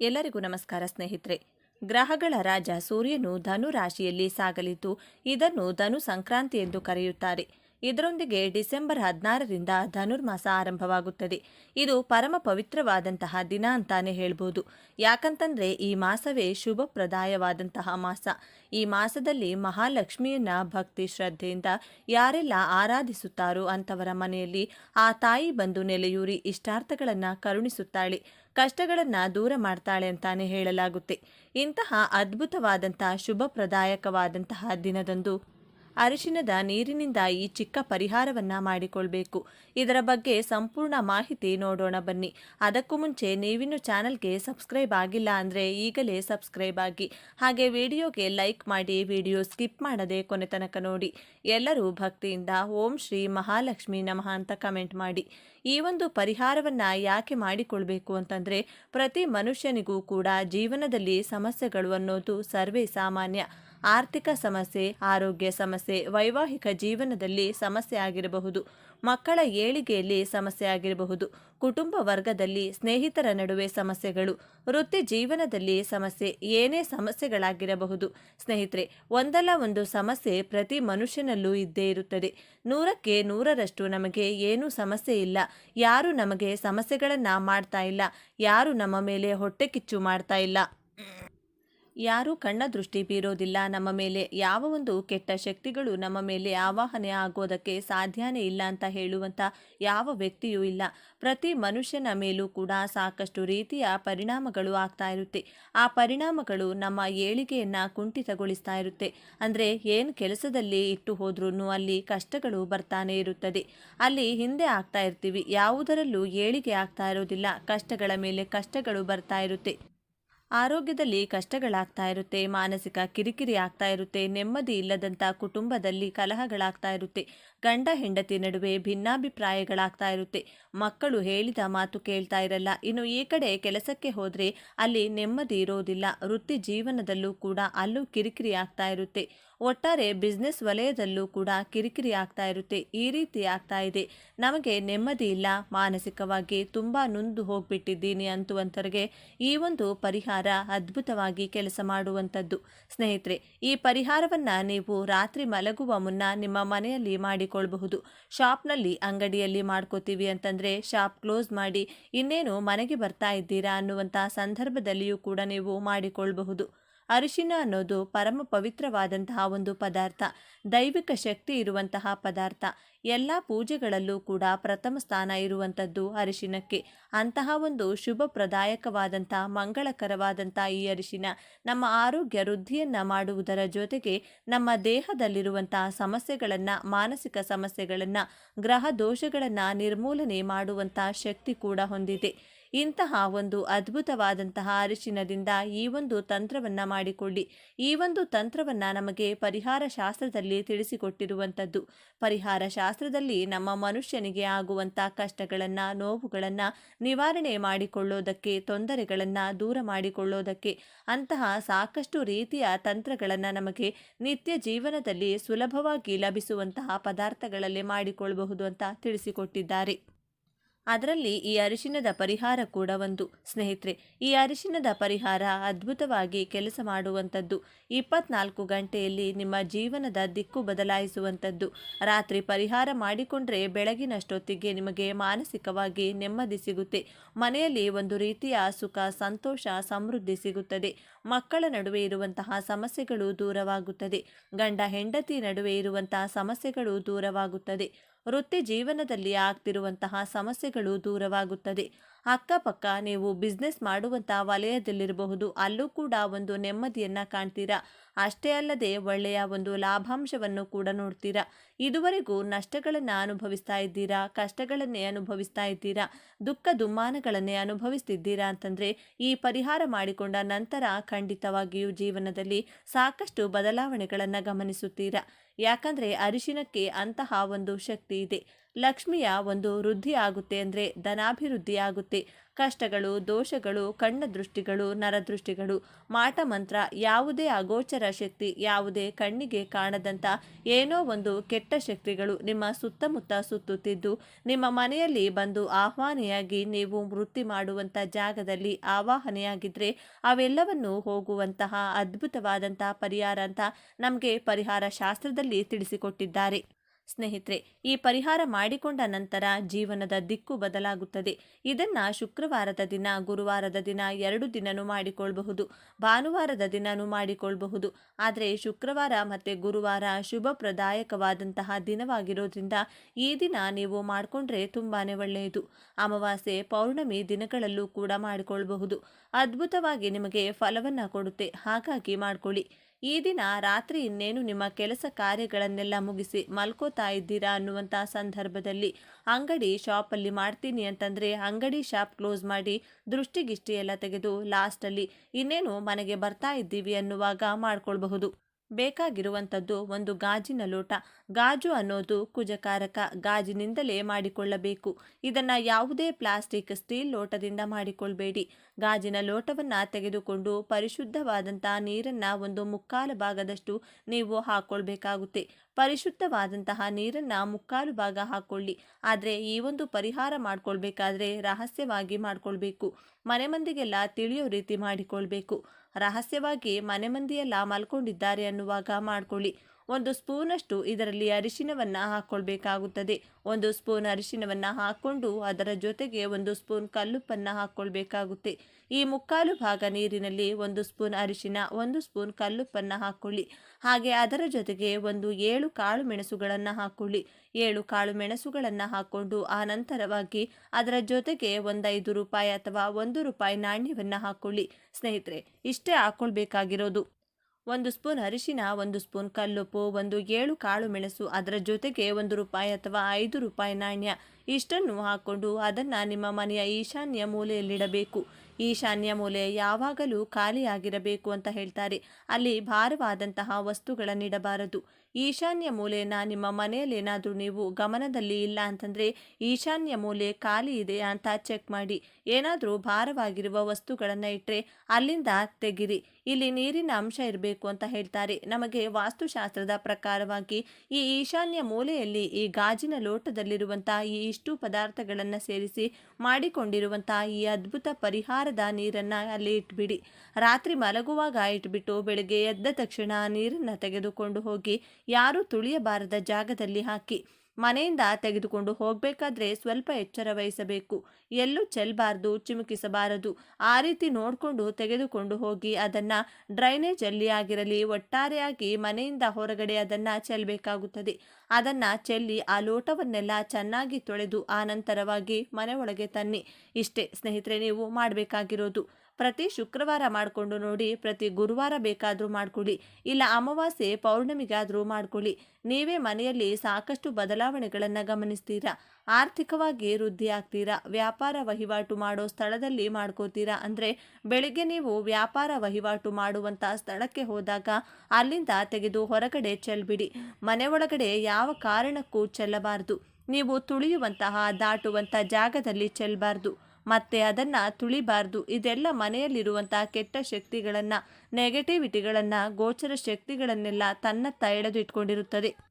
ಎಲ್ಲರಿಗೂ ನಮಸ್ಕಾರ ಸ್ನೇಹಿತರೆ. ಗ್ರಹಗಳ ರಾಜ ಸೂರ್ಯನು ಧನು ರಾಶಿಯಲ್ಲಿ ಸಾಗಲಿದ್ದು, ಇದನ್ನು ಧನು ಸಂಕ್ರಾಂತಿ ಎಂದು ಕರೆಯುತ್ತಾರೆ. ಇದರೊಂದಿಗೆ ಡಿಸೆಂಬರ್ ಹದಿನಾರರಿಂದ ಧನುರ್ಮಾಸ ಆರಂಭವಾಗುತ್ತದೆ. ಇದು ಪರಮ ಪವಿತ್ರವಾದಂತಹ ದಿನ ಅಂತಾನೆ ಹೇಳ್ಬೋದು. ಯಾಕಂತಂದ್ರೆ ಈ ಮಾಸವೇ ಶುಭಪ್ರದಾಯವಾದಂತಹ ಮಾಸ. ಈ ಮಾಸದಲ್ಲಿ ಮಹಾಲಕ್ಷ್ಮಿಯನ್ನ ಭಕ್ತಿ ಶ್ರದ್ಧೆಯಿಂದ ಯಾರೆಲ್ಲ ಆರಾಧಿಸುತ್ತಾರೋ ಅಂಥವರ ಮನೆಯಲ್ಲಿ ಆ ತಾಯಿ ಬಂದು ನೆಲೆಯೂರಿ ಇಷ್ಟಾರ್ಥಗಳನ್ನ ಕರುಣಿಸುತ್ತಾಳೆ. ಕಷ್ಟಗಳನ್ನ ದೂರ ಮಾಡ್ತಾಳೆ ಅಂತಾನೆ ಹೇಳಲಾಗುತ್ತೆ. ಇಂತಹ ಅದ್ಭುತವಾದಂತಹ ಶುಭಪ್ರದಾಯಕವಾದಂತಹ ದಿನದಂದು ಅರಿಶಿನದ ನೀರಿನಿಂದ ಈ ಚಿಕ್ಕ ಪರಿಹಾರವನ್ನ ಮಾಡಿಕೊಳ್ಬೇಕು. ಇದರ ಬಗ್ಗೆ ಸಂಪೂರ್ಣ ಮಾಹಿತಿ ನೋಡೋಣ ಬನ್ನಿ. ಅದಕ್ಕೂ ಮುಂಚೆ ನೀವಿನ್ನು ಚಾನಲ್ಗೆ ಸಬ್ಸ್ಕ್ರೈಬ್ ಆಗಿಲ್ಲ ಅಂದರೆ ಈಗಲೇ ಸಬ್ಸ್ಕ್ರೈಬ್ ಆಗಿ. ಹಾಗೆ ವಿಡಿಯೋಗೆ ಲೈಕ್ ಮಾಡಿ ವಿಡಿಯೋ ಸ್ಕಿಪ್ ಮಾಡದೆ ಕೊನೆ ತನಕ ನೋಡಿ. ಎಲ್ಲರೂ ಭಕ್ತಿಯಿಂದ ಓಂ ಶ್ರೀ ಮಹಾಲಕ್ಷ್ಮಿ ನಮಃ ಅಂತ ಕಮೆಂಟ್ ಮಾಡಿ. ಈ ಒಂದು ಪರಿಹಾರವನ್ನ ಯಾಕೆ ಮಾಡಿಕೊಳ್ಬೇಕು ಅಂತಂದ್ರೆ ಪ್ರತಿ ಮನುಷ್ಯನಿಗೂ ಕೂಡ ಜೀವನದಲ್ಲಿ ಸಮಸ್ಯೆಗಳು ಅನ್ನೋದು ಸರ್ವೇ ಸಾಮಾನ್ಯ. ಆರ್ಥಿಕ ಸಮಸ್ಯೆ, ಆರೋಗ್ಯ ಸಮಸ್ಯೆ, ವೈವಾಹಿಕ ಜೀವನದಲ್ಲಿ ಸಮಸ್ಯೆ ಆಗಿರಬಹುದು. ಮಕ್ಕಳ ಏಳಿಗೆಯಲ್ಲಿ ಸಮಸ್ಯೆ ಆಗಿರಬಹುದು. ಕುಟುಂಬ ವರ್ಗದಲ್ಲಿ ಸ್ನೇಹಿತರ ನಡುವೆ ಸಮಸ್ಯೆಗಳು. ವೃತ್ತಿ ಜೀವನದಲ್ಲಿ ಸಮಸ್ಯೆ ಏನೇ ಸಮಸ್ಯೆಗಳಾಗಿರಬಹುದು. ಸ್ನೇಹಿತರೆ, ಒಂದಲ್ಲ ಒಂದು ಸಮಸ್ಯೆ ಪ್ರತಿ ಮನುಷ್ಯನಲ್ಲೂ ಇದ್ದೇ ಇರುತ್ತದೆ. ನೂರಕ್ಕೆ ನೂರರಷ್ಟು ನಮಗೆ ಏನೂ ಸಮಸ್ಯೆ ಇಲ್ಲ. ಯಾರು ನಮಗೆ ಸಮಸ್ಯೆಗಳನ್ನು ಮಾಡ್ತಾ ಇಲ್ಲ. ಯಾರು ನಮ್ಮ ಮೇಲೆ ಹೊಟ್ಟೆ ಕಿಚ್ಚು ಮಾಡ್ತಾ ಇಲ್ಲ. ಯಾರೂ ಕಣ್ಣ ದೃಷ್ಟಿ ಬೀರೋದಿಲ್ಲ. ನಮ್ಮ ಮೇಲೆ ಯಾವ ಒಂದು ಕೆಟ್ಟ ಶಕ್ತಿಗಳು ನಮ್ಮ ಮೇಲೆ ಆವಾಹನೆ ಆಗೋದಕ್ಕೆ ಸಾಧ್ಯನೇ ಇಲ್ಲ ಅಂತ ಹೇಳುವಂಥ ಯಾವ ವ್ಯಕ್ತಿಯೂ ಇಲ್ಲ. ಪ್ರತಿ ಮನುಷ್ಯನ ಮೇಲೂ ಕೂಡ ಸಾಕಷ್ಟು ರೀತಿಯ ಪರಿಣಾಮಗಳು ಆಗ್ತಾ ಇರುತ್ತೆ. ಆ ಪರಿಣಾಮಗಳು ನಮ್ಮ ಏಳಿಗೆಯನ್ನು ಕುಂಠಿತಗೊಳಿಸ್ತಾ ಇರುತ್ತೆ. ಅಂದರೆ ಏನು ಕೆಲಸದಲ್ಲಿ ಇಟ್ಟು ಹೋದ್ರೂ ಅಲ್ಲಿ ಕಷ್ಟಗಳು ಬರ್ತಾನೆ ಇರುತ್ತದೆ. ಅಲ್ಲಿ ಹಿಂದೆ ಆಗ್ತಾ ಇರ್ತೀವಿ. ಯಾವುದರಲ್ಲೂ ಏಳಿಗೆ ಆಗ್ತಾ ಇರೋದಿಲ್ಲ. ಕಷ್ಟಗಳ ಮೇಲೆ ಕಷ್ಟಗಳು ಬರ್ತಾ ಇರುತ್ತೆ. ಆರೋಗ್ಯದಲ್ಲಿ ಕಷ್ಟಗಳಾಗ್ತಾ ಇರುತ್ತೆ ಮಾನಸಿಕ ಕಿರಿಕಿರಿ ಆಗ್ತಾ ಇರುತ್ತೆ ನೆಮ್ಮದಿ ಇಲ್ಲದಂಥ ಕುಟುಂಬದಲ್ಲಿ ಕಲಹಗಳಾಗ್ತಾ ಇರುತ್ತೆ. ಗಂಡ ಹೆಂಡತಿ ನಡುವೆ ಭಿನ್ನಾಭಿಪ್ರಾಯಗಳಾಗ್ತಾ ಇರುತ್ತೆ. ಮಕ್ಕಳು ಹೇಳಿದ ಮಾತು ಕೇಳ್ತಾ ಇರಲ್ಲ. ಇನ್ನು ಈ ಕಡೆ ಕೆಲಸಕ್ಕೆ ಹೋದರೆ ಅಲ್ಲಿ ನೆಮ್ಮದಿ ಇರೋದಿಲ್ಲ. ವೃತ್ತಿ ಜೀವನದಲ್ಲೂ ಕೂಡ ಅಲ್ಲೂ ಕಿರಿಕಿರಿ ಆಗ್ತಾ ಇರುತ್ತೆ. ಒಟ್ಟಾರೆ ಬಿಸ್ನೆಸ್ ವಲಯದಲ್ಲೂ ಕೂಡ ಕಿರಿಕಿರಿ ಆಗ್ತಾ ಇರುತ್ತೆ. ಈ ರೀತಿ ಆಗ್ತಾ ಇದೆ. ನಮಗೆ ನೆಮ್ಮದಿ ಇಲ್ಲ. ಮಾನಸಿಕವಾಗಿ ತುಂಬ ನೊಂದು ಹೋಗ್ಬಿಟ್ಟಿದ್ದೀನಿ ಅಂತುವಂತರಿಗೆ ಈ ಒಂದು ಪರಿಹಾರ ಅದ್ಭುತವಾಗಿ ಕೆಲಸ ಮಾಡುವಂಥದ್ದು. ಸ್ನೇಹಿತರೆ, ಈ ಪರಿಹಾರವನ್ನು ನೀವು ರಾತ್ರಿ ಮಲಗುವ ಮುನ್ನ ನಿಮ್ಮ ಮನೆಯಲ್ಲಿ ಮಾಡಿಕೊಳ್ಳಬಹುದು ಶಾಪ್ನಲ್ಲಿ ಅಂಗಡಿಯಲ್ಲಿ ಮಾಡ್ಕೋತೀವಿ ಅಂತಂದರೆ ಶಾಪ್ ಕ್ಲೋಸ್ ಮಾಡಿ ಇನ್ನೇನು ಮನೆಗೆ ಬರ್ತಾ ಇದ್ದೀರಾ ಅನ್ನುವಂಥ ಸಂದರ್ಭದಲ್ಲಿಯೂ ಕೂಡ ನೀವು ಮಾಡಿಕೊಳ್ಳಬಹುದು. ಅರಿಶಿನ ಅನ್ನೋದು ಪರಮ ಪವಿತ್ರವಾದಂತಹ ಒಂದು ಪದಾರ್ಥ, ದೈವಿಕ ಶಕ್ತಿ ಇರುವಂತಹ ಪದಾರ್ಥ. ಎಲ್ಲ ಪೂಜೆಗಳಲ್ಲೂ ಕೂಡ ಪ್ರಥಮ ಸ್ಥಾನ ಇರುವಂಥದ್ದು ಅರಿಶಿನಕ್ಕೆ ಅಂತಹ ಒಂದು ಶುಭ ಪ್ರದಾಯಕವಾದಂಥ ಮಂಗಳಕರವಾದಂಥ ಈ ಅರಿಶಿನ ನಮ್ಮ ಆರೋಗ್ಯ ವೃದ್ಧಿಯನ್ನು ಮಾಡುವುದರ ಜೊತೆಗೆ ನಮ್ಮ ದೇಹದಲ್ಲಿರುವಂತಹ ಸಮಸ್ಯೆಗಳನ್ನು, ಮಾನಸಿಕ ಸಮಸ್ಯೆಗಳನ್ನು, ಗ್ರಹ ದೋಷಗಳನ್ನು ನಿರ್ಮೂಲನೆ ಮಾಡುವಂಥ ಶಕ್ತಿ ಕೂಡ ಹೊಂದಿದೆ. ಇಂತಹ ಒಂದು ಅದ್ಭುತವಾದಂತಹ ಅರಿಶಿನದಿಂದ ಈ ಒಂದು ತಂತ್ರವನ್ನು ಮಾಡಿಕೊಳ್ಳಿ. ಈ ಒಂದು ತಂತ್ರವನ್ನು ನಮಗೆ ಪರಿಹಾರ ಶಾಸ್ತ್ರದಲ್ಲಿ ತಿಳಿಸಿಕೊಟ್ಟಿರುವಂಥದ್ದು. ಪರಿಹಾರ ಶಾಸ್ತ್ರದಲ್ಲಿ ನಮ್ಮ ಮನುಷ್ಯನಿಗೆ ಆಗುವಂಥ ಕಷ್ಟಗಳನ್ನು, ನೋವುಗಳನ್ನು ನಿವಾರಣೆ ಮಾಡಿಕೊಳ್ಳೋದಕ್ಕೆ, ತೊಂದರೆಗಳನ್ನು ದೂರ ಮಾಡಿಕೊಳ್ಳೋದಕ್ಕೆ, ಅಂತಹ ಸಾಕಷ್ಟು ರೀತಿಯ ತಂತ್ರಗಳನ್ನು ನಮಗೆ ನಿತ್ಯ ಜೀವನದಲ್ಲಿ ಸುಲಭವಾಗಿ ಲಭಿಸುವಂತಹ ಪದಾರ್ಥಗಳಲ್ಲಿ ಮಾಡಿಕೊಳ್ಳಬಹುದು ಅಂತ ತಿಳಿಸಿಕೊಟ್ಟಿದ್ದಾರೆ. ಅದರಲ್ಲಿ ಈ ಅರಿಶಿನದ ಪರಿಹಾರ ಕೂಡ ಒಂದು. ಸ್ನೇಹಿತರೆ, ಈ ಅರಿಶಿನದ ಪರಿಹಾರ ಅದ್ಭುತವಾಗಿ ಕೆಲಸ ಮಾಡುವಂಥದ್ದು. ಇಪ್ಪತ್ನಾಲ್ಕು ಗಂಟೆಯಲ್ಲಿ ನಿಮ್ಮ ಜೀವನದ ದಿಕ್ಕು ಬದಲಾಯಿಸುವಂಥದ್ದು. ರಾತ್ರಿ ಪರಿಹಾರ ಮಾಡಿಕೊಂಡ್ರೆ ಬೆಳಗಿನಷ್ಟೊತ್ತಿಗೆ ನಿಮಗೆ ಮಾನಸಿಕವಾಗಿ ನೆಮ್ಮದಿ ಸಿಗುತ್ತೆ. ಮನೆಯಲ್ಲಿ ಒಂದು ರೀತಿಯ ಸುಖ, ಸಂತೋಷ, ಸಮೃದ್ಧಿ ಸಿಗುತ್ತದೆ. ಮಕ್ಕಳ ನಡುವೆ ಇರುವಂತಹ ಸಮಸ್ಯೆಗಳು ದೂರವಾಗುತ್ತದೆ. ಗಂಡ, ಹೆಂಡತಿ ನಡುವೆ ಇರುವಂತಹ ಸಮಸ್ಯೆಗಳು ದೂರವಾಗುತ್ತದೆ. ವೃತ್ತಿ ಜೀವನದಲ್ಲಿ ಆಗ್ತಿರುವಂತಹ ಸಮಸ್ಯೆಗಳು ದೂರವಾಗುತ್ತದೆ. ಅಕ್ಕಪಕ್ಕ ನೀವು ಬಿಸ್ನೆಸ್ ಮಾಡುವಂತಹ ವಲಯದಲ್ಲಿರಬಹುದು. ಅಲ್ಲೂ ಕೂಡ ಒಂದು ನೆಮ್ಮದಿಯನ್ನು ಕಾಣ್ತೀರಾ? ಅಷ್ಟೇ ಅಲ್ಲದೆ ಒಳ್ಳೆಯ ಒಂದು ಲಾಭಾಂಶವನ್ನು ಕೂಡ ನೋಡ್ತೀರಾ? ಇದುವರೆಗೂ ನಷ್ಟಗಳನ್ನು ಅನುಭವಿಸ್ತಾ ಇದ್ದೀರಾ? ಕಷ್ಟಗಳನ್ನೇ ಅನುಭವಿಸ್ತಾ ಇದ್ದೀರಾ? ದುಃಖ ದುಮ್ಮಾನಗಳನ್ನೇ ಅನುಭವಿಸ್ತಿದ್ದೀರಾ ಅಂತಂದರೆ ಈ ಪರಿಹಾರ ಮಾಡಿಕೊಂಡ ನಂತರ ಖಂಡಿತವಾಗಿಯೂ ಜೀವನದಲ್ಲಿ ಸಾಕಷ್ಟು ಬದಲಾವಣೆಗಳನ್ನು ಗಮನಿಸುತ್ತೀರಾ? ಯಾಕಂದರೆ ಅರಿಶಿನಕ್ಕೆ ಅಂತಹ ಒಂದು ಶಕ್ತಿ ಇದೆ. ಲಕ್ಷ್ಮಿಯ ಒಂದು ವೃದ್ಧಿ ಆಗುತ್ತೆ ಅಂದರೆ ಧನಾಭಿವೃದ್ಧಿ ಆಗುತ್ತೆ. ಕಷ್ಟಗಳು, ದೋಷಗಳು ಕಣ್ಣ ದೃಷ್ಟಿಗಳು ನರದೃಷ್ಟಿಗಳು. ಮಾಟ ಮಂತ್ರ ಯಾವುದೇ ಅಗೋಚರ ಶಕ್ತಿ, ಯಾವುದೇ ಕಣ್ಣಿಗೆ ಕಾಣದಂಥ ಏನೋ ಒಂದು ಕೆಟ್ಟ ಶಕ್ತಿಗಳು ನಿಮ್ಮ ಸುತ್ತಮುತ್ತ ಸುತ್ತುತ್ತಿದ್ದು, ನಿಮ್ಮ ಮನೆಯಲ್ಲಿ ಬಂದು ಆಹ್ವಾನಿಯಾಗಿ ನೀವು ವೃತ್ತಿ ಮಾಡುವಂಥ ಜಾಗದಲ್ಲಿ ಆವಾಹನೆಯಾಗಿದ್ದರೆ ಅವೆಲ್ಲವನ್ನು ಹೋಗುವಂತಹ ಅದ್ಭುತವಾದಂತಹ ಪರಿಹಾರ ಅಂತ ನಮಗೆ ಪರಿಹಾರ ಶಾಸ್ತ್ರದಲ್ಲಿ ತಿಳಿಸಿಕೊಟ್ಟಿದ್ದಾರೆ. ಸ್ನೇಹಿತರೆ, ಈ ಪರಿಹಾರ ಮಾಡಿಕೊಂಡ ನಂತರ ಜೀವನದ ದಿಕ್ಕು ಬದಲಾಗುತ್ತದೆ. ಇದನ್ನ ಶುಕ್ರವಾರದ ದಿನ, ಗುರುವಾರದ ದಿನ ಎರಡು ದಿನನೂ ಮಾಡಿಕೊಳ್ಳಬಹುದು ಭಾನುವಾರದ ದಿನನೂ ಮಾಡಿಕೊಳ್ಳಬಹುದು ಆದರೆ ಶುಕ್ರವಾರ ಮತ್ತು ಗುರುವಾರ ಶುಭ ಪ್ರದಾಯಕವಾದಂತಹ ದಿನವಾಗಿರೋದ್ರಿಂದ ಈ ದಿನ ನೀವು ಮಾಡಿಕೊಂಡ್ರೆ ತುಂಬಾ ಒಳ್ಳೆಯದು. ಅಮಾವಾಸ್ಯೆ, ಪೌರ್ಣಮಿ ದಿನಗಳಲ್ಲೂ ಕೂಡ ಮಾಡಿಕೊಳ್ಳಬಹುದು ಅದ್ಭುತವಾಗಿ ನಿಮಗೆ ಫಲವನ್ನು ಕೊಡುತ್ತೆ. ಹಾಗಾಗಿ ಮಾಡ್ಕೊಳ್ಳಿ. ಈ ದಿನ ರಾತ್ರಿ ಇನ್ನೇನು ನಿಮ್ಮ ಕೆಲಸ ಕಾರ್ಯಗಳನ್ನೆಲ್ಲ ಮುಗಿಸಿ ಮಲ್ಕೋತಾ ಇದ್ದೀರಾ ಅನ್ನುವಂಥ ಸಂದರ್ಭದಲ್ಲಿ ಅಂಗಡಿ ಶಾಪಲ್ಲಿ ಮಾಡ್ತೀನಿ ಅಂತಂದರೆ ಅಂಗಡಿ ಶಾಪ್ ಕ್ಲೋಸ್ ಮಾಡಿ ದೃಷ್ಟಿಗಿಷ್ಟಿ ಎಲ್ಲ ತೆಗೆದು ಲಾಸ್ಟಲ್ಲಿ ಇನ್ನೇನು ಮನೆಗೆ ಬರ್ತಾ ಇದ್ದೀವಿ ಅನ್ನುವಾಗ ಮಾಡ್ಕೊಳ್ಬಹುದು. ಬೇಕಾಗಿರುವಂಥದ್ದು ಒಂದು ಗಾಜಿನ ಲೋಟ. ಗಾಜು ಅನ್ನೋದು ಕುಜಕಾರಕ ಗಾಜಿನಿಂದಲೇ ಮಾಡಿಕೊಳ್ಳಬೇಕು. ಇದನ್ನು ಯಾವುದೇ ಪ್ಲಾಸ್ಟಿಕ್ ಸ್ಟೀಲ್ ಲೋಟದಿಂದ ಮಾಡಿಕೊಳ್ಬೇಡಿ. ಗಾಜಿನ ಲೋಟವನ್ನು ತೆಗೆದುಕೊಂಡು ಪರಿಶುದ್ಧವಾದಂಥ ನೀರನ್ನು ಒಂದು ಮುಕ್ಕಾಲು ಭಾಗದಷ್ಟು ನೀವು ಹಾಕ್ಕೊಳ್ಬೇಕಾಗುತ್ತೆ ಪರಿಶುದ್ಧವಾದಂತಹ ನೀರನ್ನು ಮುಕ್ಕಾಲು ಭಾಗ ಹಾಕ್ಕೊಳ್ಳಿ ಆದರೆ ಈ ಒಂದು ಪರಿಹಾರ ಮಾಡಿಕೊಳ್ಬೇಕಾದ್ರೆ ರಹಸ್ಯವಾಗಿ ಮಾಡಿಕೊಳ್ಬೇಕು. ಮನೆ ಮಂದಿಗೆಲ್ಲ ತಿಳಿಯೋ ರೀತಿ ಮಾಡಿಕೊಳ್ಬೇಕು. ರಹಸ್ಯವಾಗಿ ಮನೆ ಮಂದಿಯೆಲ್ಲ ಮಲ್ಕೊಂಡಿದ್ದಾರೆ ಅನ್ನುವಾಗ ಮಾಡ್ಕೊಳ್ಳಿ. ಒಂದು ಸ್ಪೂನಷ್ಟು ಇದರಲ್ಲಿ ಅರಿಶಿನವನ್ನು ಹಾಕ್ಕೊಳ್ಬೇಕಾಗುತ್ತದೆ ಒಂದು ಸ್ಪೂನ್ ಅರಿಶಿನವನ್ನು ಹಾಕ್ಕೊಂಡು ಅದರ ಜೊತೆಗೆ ಒಂದು ಸ್ಪೂನ್ ಕಲ್ಲುಪ್ಪನ್ನು ಹಾಕ್ಕೊಳ್ಬೇಕಾಗುತ್ತೆ ಈ ಮುಕ್ಕಾಲು ಭಾಗ ನೀರಿನಲ್ಲಿ ಒಂದು ಸ್ಪೂನ್ ಅರಿಶಿನ ಒಂದು ಸ್ಪೂನ್ ಕಲ್ಲುಪ್ಪನ್ನು ಹಾಕ್ಕೊಳ್ಳಿ ಹಾಗೆ ಅದರ ಜೊತೆಗೆ ಒಂದು ಏಳು ಕಾಳು ಮೆಣಸುಗಳನ್ನು ಹಾಕ್ಕೊಳ್ಳಿ ಏಳು ಕಾಳು ಮೆಣಸುಗಳನ್ನು ಹಾಕ್ಕೊಂಡು ಆನಂತರವಾಗಿ ನಂತರವಾಗಿ ಅದರ ಜೊತೆಗೆ ಒಂದೈದು ರೂಪಾಯಿ ಅಥವಾ ಒಂದು ರೂಪಾಯಿ ನಾಣ್ಯವನ್ನು ಹಾಕ್ಕೊಳ್ಳಿ ಸ್ನೇಹಿತರೆ, ಇಷ್ಟೇ ಹಾಕ್ಕೊಳ್ಬೇಕಾಗಿರೋದು ಒಂದು ಸ್ಪೂನ್ ಅರಿಶಿನ, ಒಂದು ಸ್ಪೂನ್ ಕಲ್ಲುಪ್ಪು, ಒಂದು ಏಳು ಕಾಳು ಮೆಣಸು, ಅದರ ಜೊತೆಗೆ ಒಂದು ರೂಪಾಯಿ ಅಥವಾ ಐದು ರೂಪಾಯಿ ನಾಣ್ಯ. ಇಷ್ಟನ್ನು ಹಾಕ್ಕೊಂಡು ಅದನ್ನು ನಿಮ್ಮ ಮನೆಯ ಈಶಾನ್ಯ ಮೂಲೆಯಲ್ಲಿಡಬೇಕು. ಈಶಾನ್ಯ ಮೂಲೆ ಯಾವಾಗಲೂ ಖಾಲಿಯಾಗಿರಬೇಕು ಅಂತ ಹೇಳ್ತಾರೆ. ಅಲ್ಲಿ ಭಾರವಾದಂತಹ ವಸ್ತುಗಳನ್ನಿಡಬಾರದು ಈಶಾನ್ಯ ಮೂಲೆಯನ್ನು ನಿಮ್ಮ ಮನೆಯಲ್ಲೇನಾದರೂ ನೀವು ಗಮನದಲ್ಲಿ ಇಲ್ಲ ಅಂತಂದರೆ ಈಶಾನ್ಯ ಮೂಲೆ ಖಾಲಿ ಇದೆ ಅಂತ ಚೆಕ್ ಮಾಡಿ. ಏನಾದರೂ ಭಾರವಾಗಿರುವ ವಸ್ತುಗಳನ್ನು ಇಟ್ಟರೆ ಅಲ್ಲಿಂದ ತೆಗಿರಿ. ಇಲ್ಲಿ ನೀರಿನ ಅಂಶ ಇರಬೇಕು ಅಂತ ಹೇಳ್ತಾರೆ. ನಮಗೆ ವಾಸ್ತುಶಾಸ್ತ್ರದ ಪ್ರಕಾರವಾಗಿ ಈ ಈಶಾನ್ಯ ಮೂಲೆಯಲ್ಲಿ ಈ ಗಾಜಿನ ಲೋಟದಲ್ಲಿರುವಂತಹ ಈ ಇಷ್ಟು ಪದಾರ್ಥಗಳನ್ನು ಸೇರಿಸಿ ಮಾಡಿಕೊಂಡಿರುವಂತಹ ಈ ಅದ್ಭುತ ಪರಿಹಾರದ ನೀರನ್ನು ಅಲ್ಲಿ ಇಟ್ಬಿಡಿ. ರಾತ್ರಿ ಮಲಗುವಾಗ ಇಟ್ಬಿಟ್ಟು ಬೆಳಗ್ಗೆ ಎದ್ದ ತಕ್ಷಣ ನೀರನ್ನು ತೆಗೆದುಕೊಂಡು ಹೋಗಿ ಯಾರೂ ತುಳಿಯಬಾರದ ಜಾಗದಲ್ಲಿ ಹಾಕಿ. ಮನೆಯಿಂದ ತೆಗೆದುಕೊಂಡು ಹೋಗಬೇಕಾದ್ರೆ ಸ್ವಲ್ಪ ಎಚ್ಚರ ವಹಿಸಬೇಕು. ಎಲ್ಲೂ ಚೆಲ್ಲಬಾರ್ದು ಚಿಮುಕಿಸಬಾರದು. ಆ ರೀತಿ ನೋಡಿಕೊಂಡು ತೆಗೆದುಕೊಂಡು ಹೋಗಿ ಅದನ್ನು ಡ್ರೈನೇಜಲ್ಲಿ ಆಗಿರಲಿ ಒಟ್ಟಾರೆಯಾಗಿ ಮನೆಯಿಂದ ಹೊರಗಡೆ ಅದನ್ನು ಚೆಲ್ಲಬೇಕಾಗುತ್ತದೆ ಅದನ್ನು ಚೆಲ್ಲಿ ಆ ಲೋಟವನ್ನೆಲ್ಲ ಚೆನ್ನಾಗಿ ತೊಳೆದು ಆ ನಂತರವಾಗಿ ಮನೆ ತನ್ನಿ. ಇಷ್ಟೇ ಸ್ನೇಹಿತರೆ, ನೀವು ಮಾಡಬೇಕಾಗಿರೋದು. ಪ್ರತಿ ಶುಕ್ರವಾರ ಮಾಡಿಕೊಂಡು ನೋಡಿ, ಪ್ರತಿ ಗುರುವಾರ ಬೇಕಾದರೂ ಮಾಡ್ಕೊಳ್ಳಿ. ಇಲ್ಲ, ಅಮಾವಾಸ್ಯೆ ಪೌರ್ಣಮಿಗಾದರೂ ಮಾಡ್ಕೊಳ್ಳಿ. ನೀವೇ ಮನೆಯಲ್ಲಿ ಸಾಕಷ್ಟು ಬದಲಾವಣೆಗಳನ್ನು ಗಮನಿಸ್ತೀರಾ? ಆರ್ಥಿಕವಾಗಿ ವೃದ್ಧಿ ಆಗ್ತೀರಾ? ವ್ಯಾಪಾರ ವಹಿವಾಟು ಮಾಡೋ ಸ್ಥಳದಲ್ಲಿ ಮಾಡ್ಕೋತೀರಾ? ಅಂದರೆ ಬೆಳಿಗ್ಗೆ ನೀವು ವ್ಯಾಪಾರ ವಹಿವಾಟು ಮಾಡುವಂಥ ಸ್ಥಳಕ್ಕೆ ಹೋದಾಗ ಅಲ್ಲಿಂದ ತೆಗೆದು ಹೊರಗಡೆ ಚೆಲ್ಬಿಡಿ. ಮನೆ ಒಳಗಡೆ ಯಾವ ಕಾರಣಕ್ಕೂ ಚೆಲ್ಲಬಾರದು. ನೀವು ತುಳಿಯುವಂತಹ ದಾಟುವಂಥ ಜಾಗದಲ್ಲಿ ಚೆಲ್ಲಬಾರ್ದು ಮತ್ತೆ ಅದನ್ನು ತುಳಿಬಾರ್ದು. ಇದೆಲ್ಲ ಮನೆಯಲ್ಲಿರುವಂಥ ಕೆಟ್ಟ ಶಕ್ತಿಗಳನ್ನು ನೆಗೆಟಿವಿಟಿಗಳನ್ನು ಗೋಚರ ಶಕ್ತಿಗಳನ್ನೆಲ್ಲ ತನ್ನತ್ತ ಎಳೆದು ಇಟ್ಕೊಂಡಿರುತ್ತದೆ.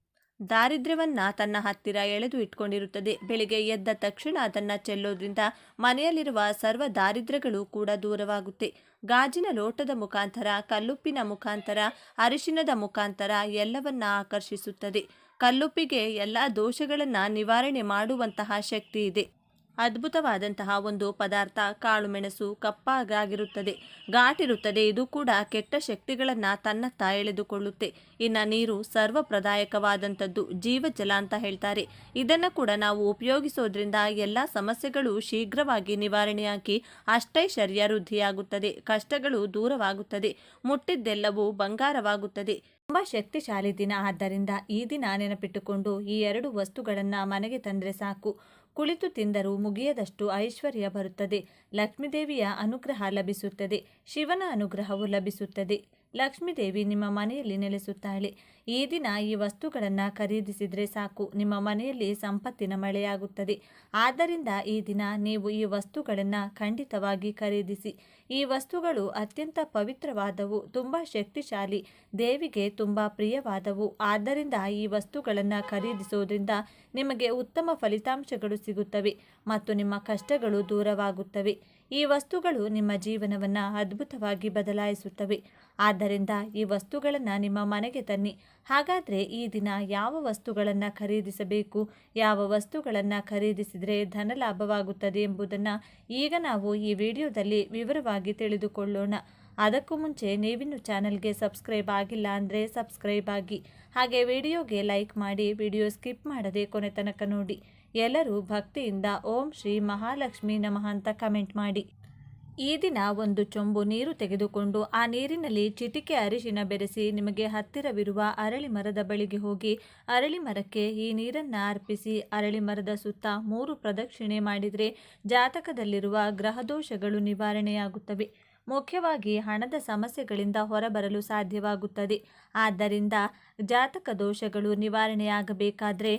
ದಾರಿದ್ರ್ಯವನ್ನು ತನ್ನ ಹತ್ತಿರ ಎಳೆದು ಇಟ್ಕೊಂಡಿರುತ್ತದೆ. ಬೆಳಿಗ್ಗೆ ಎದ್ದ ತಕ್ಷಣ ಅದನ್ನು ಚೆಲ್ಲೋದ್ರಿಂದ ಮನೆಯಲ್ಲಿರುವ ಸರ್ವ ದಾರಿದ್ರ್ಯಗಳು ಕೂಡ ದೂರವಾಗುತ್ತೆ. ಗಾಜಿನ ಲೋಟದ ಮುಖಾಂತರ, ಕಲ್ಲುಪ್ಪಿನ ಮುಖಾಂತರ ಅರಿಶಿನದ ಮುಖಾಂತರ ಎಲ್ಲವನ್ನ ಆಕರ್ಷಿಸುತ್ತದೆ. ಕಲ್ಲುಪ್ಪಿಗೆ ಎಲ್ಲ ದೋಷಗಳನ್ನು ನಿವಾರಣೆ ಮಾಡುವಂತಹ ಶಕ್ತಿ ಇದೆ. ಅದ್ಭುತವಾದಂತಹ ಒಂದು ಪದಾರ್ಥ ಕಾಳುಮೆಣಸು ಕಪ್ಪಾಗಿರುತ್ತದೆ. ಘಾಟಿರುತ್ತದೆ. ಇದು ಕೂಡ ಕೆಟ್ಟ ಶಕ್ತಿಗಳನ್ನು ತನ್ನತ್ತ ಎಳೆದುಕೊಳ್ಳುತ್ತೆ. ಇನ್ನು ನೀರು ಸರ್ವಪ್ರದಾಯಕವಾದಂಥದ್ದು, ಜೀವಜಲ ಅಂತ ಹೇಳ್ತಾರೆ. ಇದನ್ನು ಕೂಡ ನಾವು ಉಪಯೋಗಿಸೋದ್ರಿಂದ ಎಲ್ಲ ಸಮಸ್ಯೆಗಳು ಶೀಘ್ರವಾಗಿ ನಿವಾರಣೆಯಾಗಿ ಅಷ್ಟೈಶ್ವರ್ಯ ವೃದ್ಧಿಯಾಗುತ್ತದೆ. ಕಷ್ಟಗಳು ದೂರವಾಗುತ್ತದೆ. ಮುಟ್ಟಿದ್ದೆಲ್ಲವೂ ಬಂಗಾರವಾಗುತ್ತದೆ. ತುಂಬ ಶಕ್ತಿಶಾಲಿ ದಿನ. ಆದ್ದರಿಂದ ಈ ದಿನ ನೆನಪಿಟ್ಟುಕೊಂಡು ಈ ಎರಡು ವಸ್ತುಗಳನ್ನು ಮನೆಗೆ ತಂದರೆ ಸಾಕು. ಕುಳಿತು ತಿಂದರೂ ಮುಗಿಯದಷ್ಟು ಐಶ್ವರ್ಯ ಬರುತ್ತದೆ. ಲಕ್ಷ್ಮೀದೇವಿಯ ಅನುಗ್ರಹ ಲಭಿಸುತ್ತದೆ. ಶಿವನ ಅನುಗ್ರಹವು ಲಭಿಸುತ್ತದೆ. ಲಕ್ಷ್ಮೀದೇವಿ ನಿಮ್ಮ ಮನೆಯಲ್ಲಿ ನೆಲೆಸುತ್ತಾಳೆ. ಈ ದಿನ ಈ ವಸ್ತುಗಳನ್ನು ಖರೀದಿಸಿದರೆ ಸಾಕು. ನಿಮ್ಮ ಮನೆಯಲ್ಲಿ ಸಂಪತ್ತಿನ ಮಳೆಯಾಗುತ್ತದೆ. ಆದ್ದರಿಂದ ಈ ದಿನ ನೀವು ಈ ವಸ್ತುಗಳನ್ನು ಖಂಡಿತವಾಗಿ ಖರೀದಿಸಿ. ಈ ವಸ್ತುಗಳು ಅತ್ಯಂತ ಪವಿತ್ರವಾದವು, ತುಂಬ ಶಕ್ತಿಶಾಲಿ, ದೇವಿಗೆ ತುಂಬ ಪ್ರಿಯವಾದವು. ಆದ್ದರಿಂದ ಈ ವಸ್ತುಗಳನ್ನು ಖರೀದಿಸೋದ್ರಿಂದ ನಿಮಗೆ ಉತ್ತಮ ಫಲಿತಾಂಶಗಳು ಸಿಗುತ್ತವೆ ಮತ್ತು ನಿಮ್ಮ ಕಷ್ಟಗಳು ದೂರವಾಗುತ್ತವೆ. ಈ ವಸ್ತುಗಳು ನಿಮ್ಮ ಜೀವನವನ್ನು ಅದ್ಭುತವಾಗಿ ಬದಲಾಯಿಸುತ್ತವೆ. ಆದ್ದರಿಂದ ಈ ವಸ್ತುಗಳನ್ನು ನಿಮ್ಮ ಮನೆಗೆ ತನ್ನಿ. ಹಾಗಾದರೆ ಈ ದಿನ ಯಾವ ವಸ್ತುಗಳನ್ನು ಖರೀದಿಸಬೇಕು? ಯಾವ ವಸ್ತುಗಳನ್ನು ಖರೀದಿಸಿದರೆ ಧನ ಲಾಭವಾಗುತ್ತದೆ ಎಂಬುದನ್ನು ಈಗ ನಾವು ಈ ವಿಡಿಯೋದಲ್ಲಿ ವಿವರವಾಗಿ ತಿಳಿದುಕೊಳ್ಳೋಣ. ಅದಕ್ಕೂ ಮುಂಚೆ ನೀವಿನ್ನು ಚಾನಲ್ಗೆ ಸಬ್ಸ್ಕ್ರೈಬ್ ಆಗಿಲ್ಲ ಅಂದರೆ ಸಬ್ಸ್ಕ್ರೈಬ್ ಆಗಿ. ಹಾಗೆ ವಿಡಿಯೋಗೆ ಲೈಕ್ ಮಾಡಿ, ವಿಡಿಯೋ ಸ್ಕಿಪ್ ಮಾಡದೆ ಕೊನೆ ತನಕ ನೋಡಿ. ಎಲ್ಲರೂ ಭಕ್ತಿಯಿಂದ ಓಂ ಶ್ರೀ ಮಹಾಲಕ್ಷ್ಮಿ ನಮಃ ಅಂತ ಕಮೆಂಟ್ ಮಾಡಿ. ಈ ದಿನ ಒಂದು ಚೊಂಬು ನೀರು ತೆಗೆದುಕೊಂಡು ಆ ನೀರಿನಲ್ಲಿ ಚಿಟಿಕೆ ಅರಿಶಿನ ಬೆರೆಸಿ ನಿಮಗೆ ಹತ್ತಿರವಿರುವ ಅರಳಿ ಮರದ ಬಳಿಗೆ ಹೋಗಿ ಅರಳಿ ಮರಕ್ಕೆ ಈ ನೀರನ್ನು ಅರ್ಪಿಸಿ ಅರಳಿ ಮರದ ಸುತ್ತ ಮೂರು ಪ್ರದಕ್ಷಿಣೆ ಮಾಡಿದರೆ ಜಾತಕದಲ್ಲಿರುವ ಗ್ರಹದೋಷಗಳು ನಿವಾರಣೆಯಾಗುತ್ತವೆ. ಮುಖ್ಯವಾಗಿ ಹಣದ ಸಮಸ್ಯೆಗಳಿಂದ ಹೊರಬರಲು ಸಾಧ್ಯವಾಗುತ್ತದೆ. ಆದ್ದರಿಂದ ಜಾತಕ ದೋಷಗಳು ನಿವಾರಣೆಯಾಗಬೇಕಾದ್ರೆ